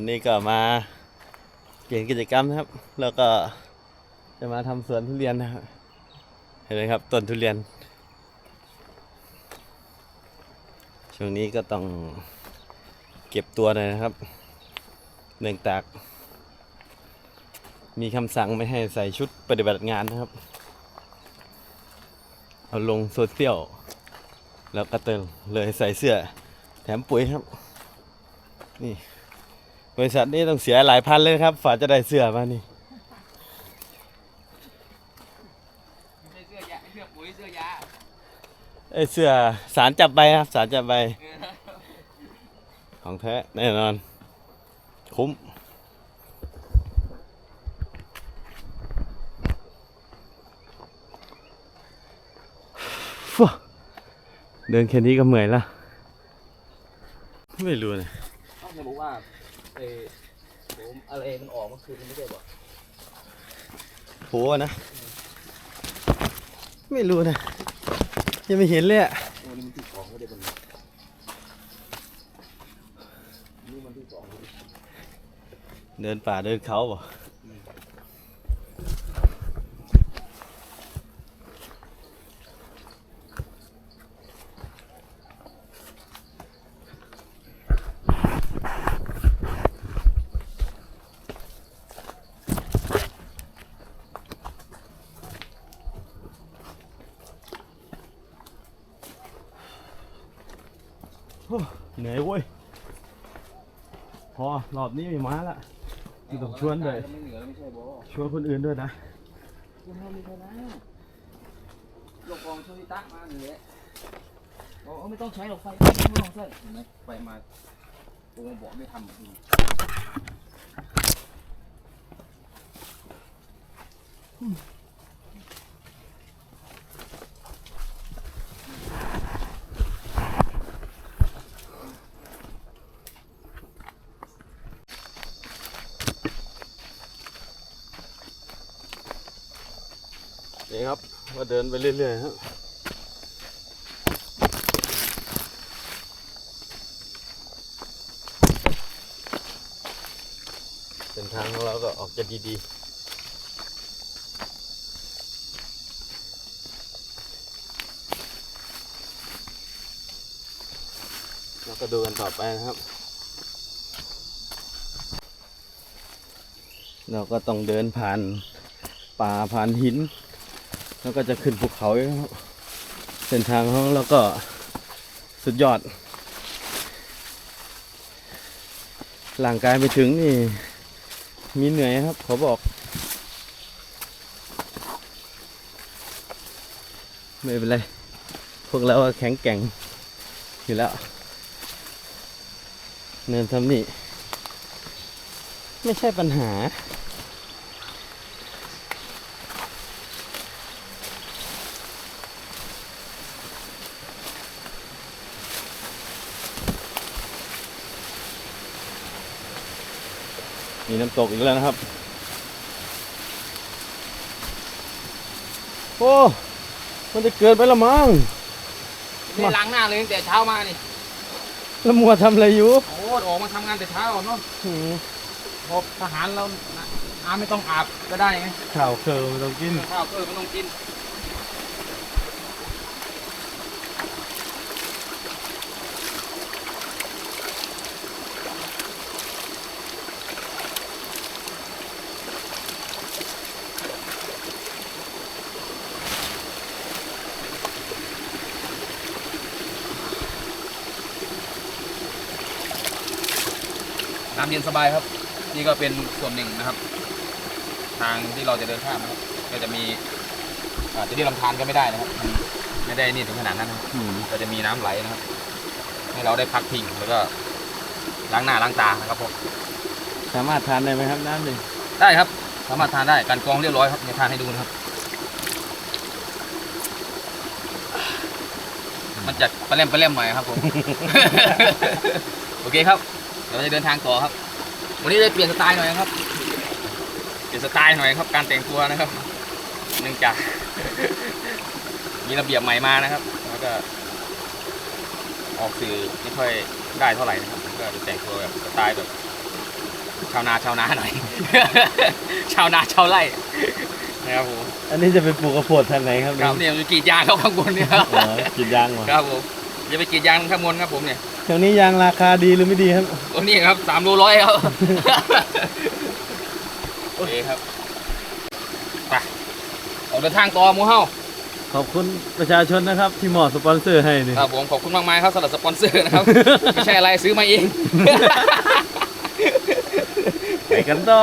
วันนี้ก็มาเปลี่ยนกิจกรรมนะครับ แล้วก็จะมาทำสวนทุเรียนนะครับเห็นไหมครับต้นทุเรียน ช่วงนี้ก็ต้องเก็บตัวหน่อยนะครับ เนื่องจาก มีคำสั่งไม่ให้ใส่ชุดปฏิบัติงานนะครับ เอาลงโซเชียลแล้วก็เติมเลยใส่เสื้อแถมปุ๋ยครับ นี่ บริษัทนี้ต้องเสียหลายพันเลยครับฝาจะได้เสื้อมานี่ไม่ใช่เสื้อยาเสื้อปุ๋ยเสื้อยาไอยเสือสารจับใบครับสารจับใบ ของแท้แน่นอน คุ้มเดินแค่นี้ก็เหมื่อยละ ไม่รู้นะเขาจะบอกว่า เออผมอะไรมันออกเมื่อคืนไม่ใช่บอกโหนะ ไม่รู้นะ ยังไม่เห็นเลยอะโอ้นี่มันที่สองก็ได้เป็นนี่มันที่สองเดินป่าเดินเขาบ่ โอ้ เหนื่อยเว้ย พอรอบนี้ไม่มาละไม่ต้องชวนเลยไม่เหนือแล้วไม่ใช่บอชวนคนอื่นด้วยนะคุณทำไม่ใช่นะลงกองช่วยตักมาเหนือบอกว่าไม่ต้องใช้หรอกไฟไม่ต้องใช้เห็นไหมไฟมาตัวบอกไม่ทำ แบบนี้นี่าเดินไปเรื่อยๆครับเส้นทางของเราก็ออกจะดีๆเราก็ดูกันต่อไปนะครับ เราก็ต้องเดินผ่านป่าผ่านหิน แล้วก็จะขึ้นภูเขาเส้นทางของเราก็สุดยอดร่างกายไปถึงนี่ มีเหนื่อยครับเขาบอก ไม่เป็นไร พวกเราแข็งแกร่งอยู่แล้ว เนินทำนี่ ไม่ใช่ปัญหา มีน้ำตกอีกแล้วนะครับ โอ้ มันจะเกินไปละมั้งนี่ล้างหน้าเลยตั้งแต่เช้ามานี่แล้วมัวทำอะไรอยู่โอ้ออกมาทำงานแต่เช้าเนาะหืมพอทหารเราอาบไม่ต้องอาบก็ได้ไงข่าวเคอไม่ต้องกินข้าวเออไม่ต้องกิน เย็นสบายครับ นี่ก็เป็นส่วนหนึ่งนะครับ ทางที่เราจะเดินข้ามนะครับก็จะมีอาจจะเรียกลำธารก็ไม่ได้นะครับมันไม่ได้นี่ถึงขนาดนั้นนะครับอืมก็จะมีน้ำไหลนะครับ ให้เราได้พักพิงแล้วก็ล้างหน้าล้างตานะครับผมสามารถทานได้ไหมครับน้ำหนึ่งได้ครับ สามารถทานได้การกรองเรียบร้อยครับเนี่ยทานให้ดูนะครับ มันจะปลาเล่มปลาเล่มหน่อยครับผม โอเคครับเดี๋ยวเราจะเดินทางต่อครับ วันนี้จะเปลี่ยนสไตล์หน่อยครับ เปลี่ยนสไตล์หน่อยครับ การแต่งตัวนะครับ เนื่องจาก มีระเบียบใหม่มานะครับ แล้วก็ออกสื่อไม่ค่อยได้เท่าไหร่นะครับก็จะแต่งตัวแบบสไตล์แบบ ชาวนาชาวนาหน่อย ชาวนาชาวไร่นะครับผมอันนี้จะไปปลูกกระโพดทางไหนครับครับเนี่ยมันกรีดยางเขาข้างบนเนี่ยครับ อ๋อกินยางเหรอครับผม อย่าไปกรีดยางข้างบนครับผมเนี่ยช่วงนี้ยางราคาดีหรือไม่ดีครับตัวนี้ครับสามโลร้อยครับ โอเคครับไปออกเดินทางต่อหมูเฮาขอบคุณประชาชนนะครับ ที่หมอสปอนเซอร์ให้นี่ครับผมขอบคุณมากมายครับสำหรับสปอนเซอร์นะครับ ไม่ใช่อะไรซื้อมาเอง ไปกันต่อ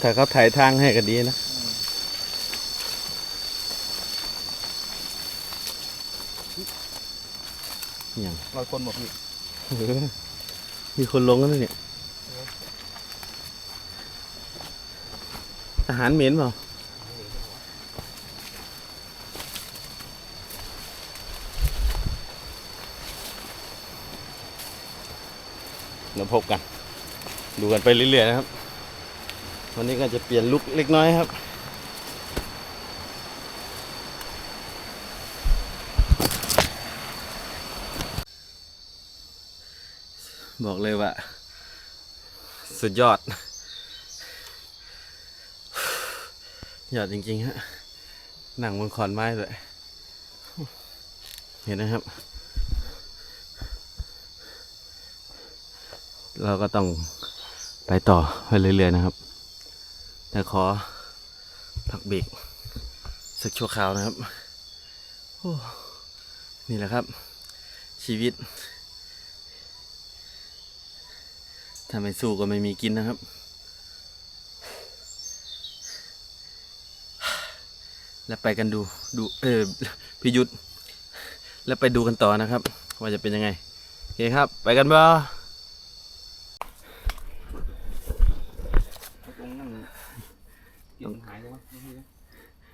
ถ้าเขาถ่ายทางให้ก็ดีนะอย่างร้อยคนหมดพี่เออมีคนลงแล้วเนี่ยทหารเหม็นเปล่าาพบกัน ดูกันไปเรื่อยๆนะครับ วันนี้ก็จะเปลี่ยนลุกเล็กน้อยครับบอกเลยว่า สุดยอด ยอดจริงๆฮะหนังบนขอนไม้เลย เห็นนะครับ เราก็ต้องไปต่อไปเรื่อยๆนะครับ แต่ขอพักเบรกสักชั่วคราวนะครับโอ้นี่แหละครับ ชีวิตถ้าไม่สู้ก็ไม่มีกินนะครับ แล้วไปกันดูดูเออพิยุทธแล้วไปดูกันต่อนะครับ ว่าจะเป็นยังไงโอเคครับ ไปกันบ่ ตรงนั้นเกี่ยวหายเลยวะ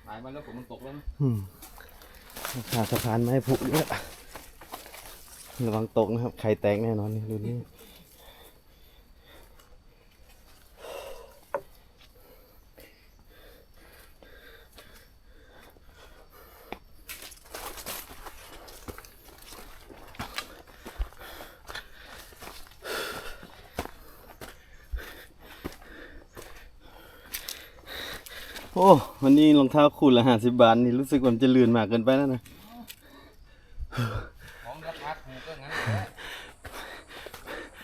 หายมาแล้วผมมันตกแล้วมั้ยอืมขาสะพานไม้ผุเยอะระวังตกนะครับ ไข่แตกแน่นอนนี่ดูนี่ อ้วันนี้รองเท้าคู่ละห้าสิบบาทนี่รู้สึกว่ามันจะลื่นมากเกินไปแล้วนะของราคาถูกก็งั้นแหละ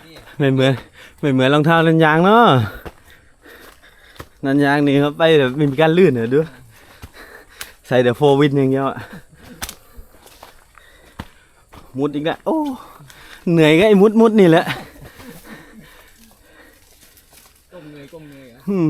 นี่ไม่เหมือนไม่เหมือนรองเท้านันยางเนาะนันยางนี่ครับไปแบบไม่มีการลื่นเหรอดูใส่แต่โฟวินอย่างเดียวอะมุดอีกแล้วโอ้เหนื่อยก็ไอ้มุดมุดนี่แหละก้มเงยก้มเงยอะอืม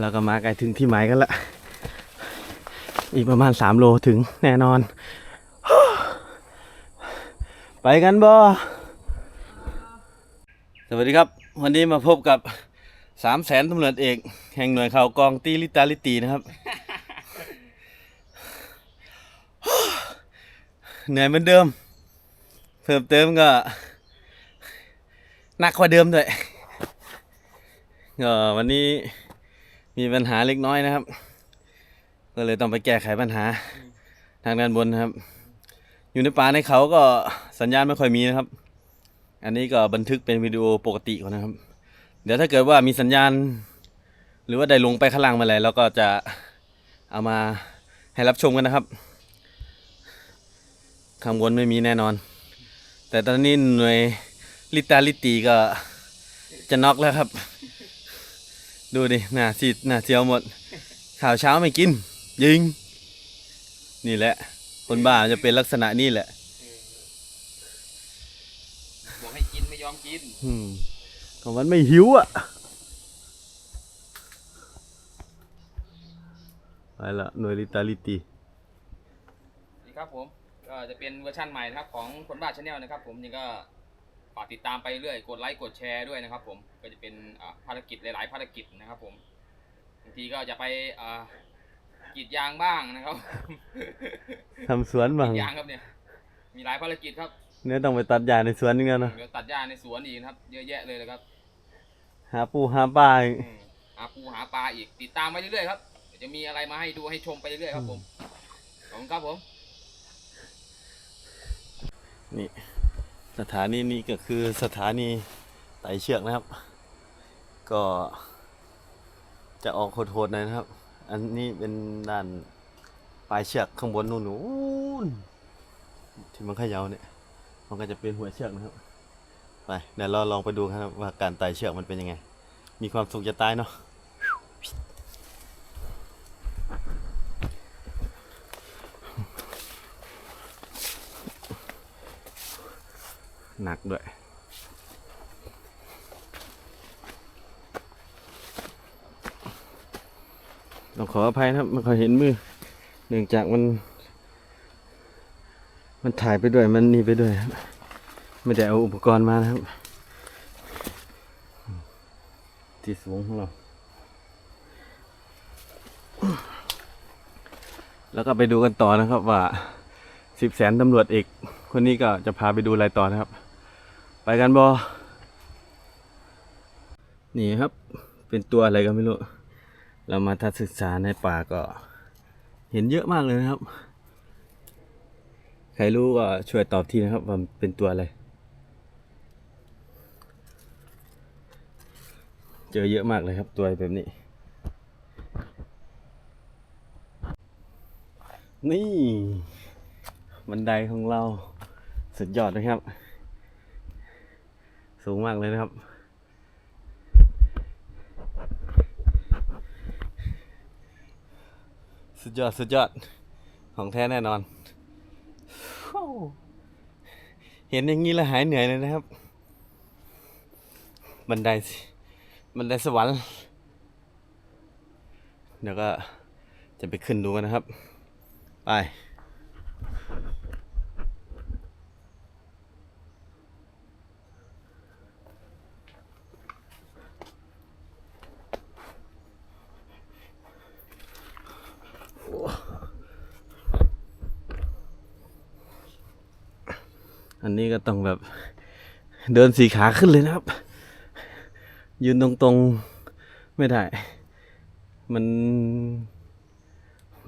เราก็มาใกล้ถึงที่หมายกันละ อีกประมาณสามโลถึงแน่นอน ไปกันบ่สวัสดีครับ วันนี้มาพบกับสามแสนตำรวจเอก แห่งหน่วยข่าวกองตีลิตาลิตีนะครับ เหนื่อยเหมือนเดิม เพิ่มเติมก็หนักกว่าเดิมด้วยก็วันนี้ มีปัญหาเล็กน้อยนะครับ ก็เลยต้องไปแก้ไขปัญหา ทางด้านบนนะครับ อยู่ในป่าในเขาก็สัญญาณไม่ค่อยมีนะครับ อันนี้ก็บันทึกเป็นวิดีโอปกติก่อนนะครับ เดี๋ยวถ้าเกิดว่ามีสัญญาณ หรือว่าได้ลงไปข้างล่างมาแล้วเราก็จะเอามาให้รับชมกันนะครับข้างบนไม่มีแน่นอน แต่ตอนนี้หน่วยลิตาลิตีก็จะน็อกแล้วครับ ดูดิหน้าซีดหน้าเจียวหมด ข่าวเช้าไม่กิน ยิง นี่แหละ คนบ้าจะเป็นลักษณะนี้แหละบอกให้กินไม่ยอมกินอืมก็มันไม่หิวอะไปละหน่วยลิตาลิตีนี่ครับผมก็จะเป็นเวอร์ชั่นใหม่นะครับของคนบ้าชาแนลนะครับผมนี่ก็ฝากติดตามไปเรื่อยกดไลค์กดแชร์ด้วยนะครับ ผมก็จะเป็นอ่าภารกิจหลาย ๆ ภารกิจนะครับผมบางทีก็จะไปเอ่อกรีดยางบ้างนะครับทำสวนบ้างกรีดยางครับเนี่ย มีหลายภารกิจครับเนี่ยต้องไปตัดหญ้าในสวนนี่กันเนาะเดี๋ยวตัดหญ้าในสวนอีกนะครับ เยอะแยะเลยนะครับ หาปูหาปลาอีกอืมหาปูหาปลาอีกติดตามไปเรื่อยๆครับเดี๋ยวจะมีอะไรมาให้ดูให้ชมไปเรื่อยๆครับผมขอบคุณครับผม นี่ สถานีนี้ก็คือสถานีไต่เชือกนะครับ ก็จะออกโหดๆหน่อยนะครับ อันนี้เป็นด้านปลายเชือกข้างบนนู่นนู่นที่มันขยาวเนี่ย มันก็จะเป็นหัวเชือกนะครับ ไปเดี๋ยวเราลองไปดูครับว่าการไต่เชือกมันเป็นยังไง มีความสุขจะตายเนาะ หนักด้วย ต้องขออภัยนะครับไม่ค่อยเห็นมือ เนื่องจากมัน มันถ่ายไปด้วยมันนี่ไปด้วยครับ ไม่ได้เอาอุปกรณ์มานะครับ ที่สูงของเรา แล้วก็ไปดูกันต่อนะครับว่าสิบแสนตำรวจเอกคนนี้ก็จะพาไปดูอะไรต่อนะครับ ไปกันบอนี่ครับ เป็นตัวอะไรก็ไม่รู้ เรามาทัศนศึกษาในป่าก็ เห็นเยอะมากเลยนะครับ ใครรู้ก็ช่วยตอบทีนะครับว่าเป็นตัวอะไร เจอเยอะมากเลยครับตัวแบบนี้ นี่ บันไดของเราสุดยอดนะครับ สูงมากเลยนะครับ สุดยอด สุดยอด ของแท้แน่นอน เห็นอย่างนี้แล้วหายเหนื่อยเลยนะครับ บันไดบันไดสวรรค์ เดี๋ยวก็จะไปขึ้นดูกันนะครับ ไป อันนี้ก็ต้องแบบเดินสีขาขึ้นเลยนะครับ ยืนตรงๆไม่ได้ มัน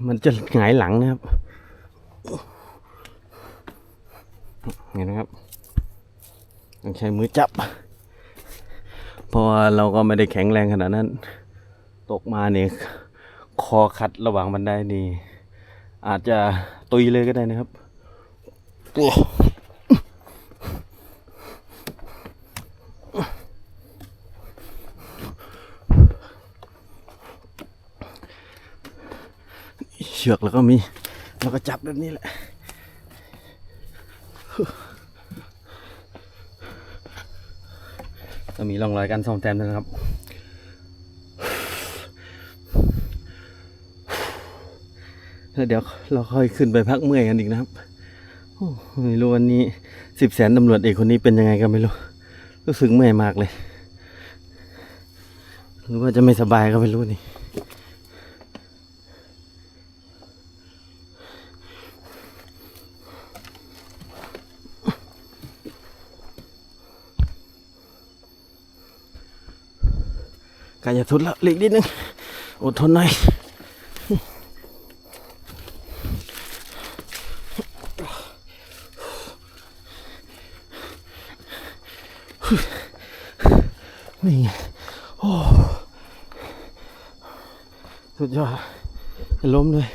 มันจะหงายหลังนะครับเห็นไหมครับต้องใช้มือจับ เพราะว่าเราก็ไม่ได้แข็งแรงขนาดนั้น ตกมาเนี่ยคอขัดระหว่างบันไดนี่ อาจจะตุยเลยก็ได้นะครับ ชือกแล้วก็มี แล้วก็จับแบบนี้แหละก็มีร่องรอยการซ่อมแซมด้วยนะครับแล้วเดี๋ยวเราค่อยขึ้นไปพักเมื่อยกันอีกนะครับไม่รู้วันนี้สิบแสนตำรวจเอกคนนี้เป็นยังไงกันไม่รู้รู้สึกเมื่อยมากเลย หรือว่าจะไม่สบายก็ไม่รู้นี่ กล้จะทุนแล้วเหล็กนิดนึง อดทนหน่อยนี่ไงโอ้สุดยอดล้มเลย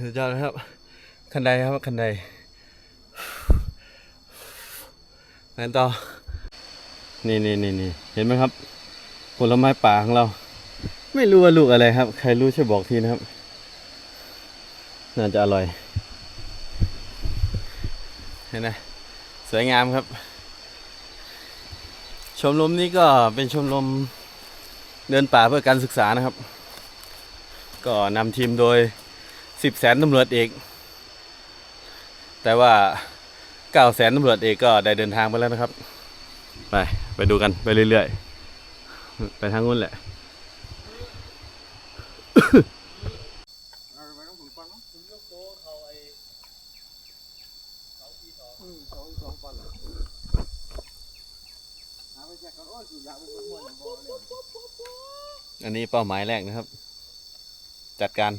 สุดยอดนะครับ คันไดครับคันไดไปต่อ นี่นี่นี่นี่เห็นไหมครับ ผลไม้ป่าของเรา ไม่รู้ว่าลูกอะไรครับ ใครรู้ช่วยบอกทีนะครับ น่าจะอร่อย เห็นไหมสวยงามครับ ชมรมนี้ก็เป็นชมรมเดินป่าเพื่อการศึกษานะครับ ก็นำทีมโดยสิบแสนตำรวจเอก แต่ว่าเก้าแสนตำรวจเอกก็ได้เดินทางไปแล้วนะครับ ไป ไปดูกันไปเรื่อยๆ ไปทางนู้นแหละ อันนี้เป้าหมายแรกนะครับ จัดการ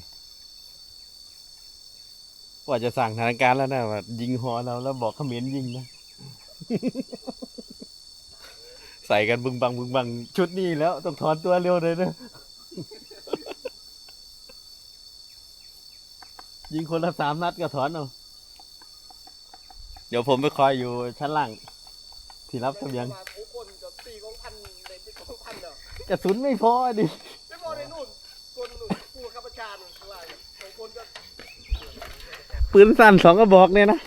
ว่าจะสั่งสถานการณ์แล้วนะว่ายิงหอเราแล้วบอกเขมรยิงนะ ใส่กันบึงบังบึงบังชุดนี้แล้ว ต้องถอนตัวเร็วเลยนะยิงคนละสามนัดก็ถอนเอาเดี๋ยวผมไปคอยอยู่ชั้นล่าง ที่รับเสบียงมาทุกคนกับสี่ของพันในเป็นของพันเนาะกระสุนไม่พอดิไม่พอในนู่นคนนู่นผู้ข้าราชการข้างล่างสองคนก็ปืนสั้นสองกระบอกเนี่ยนะ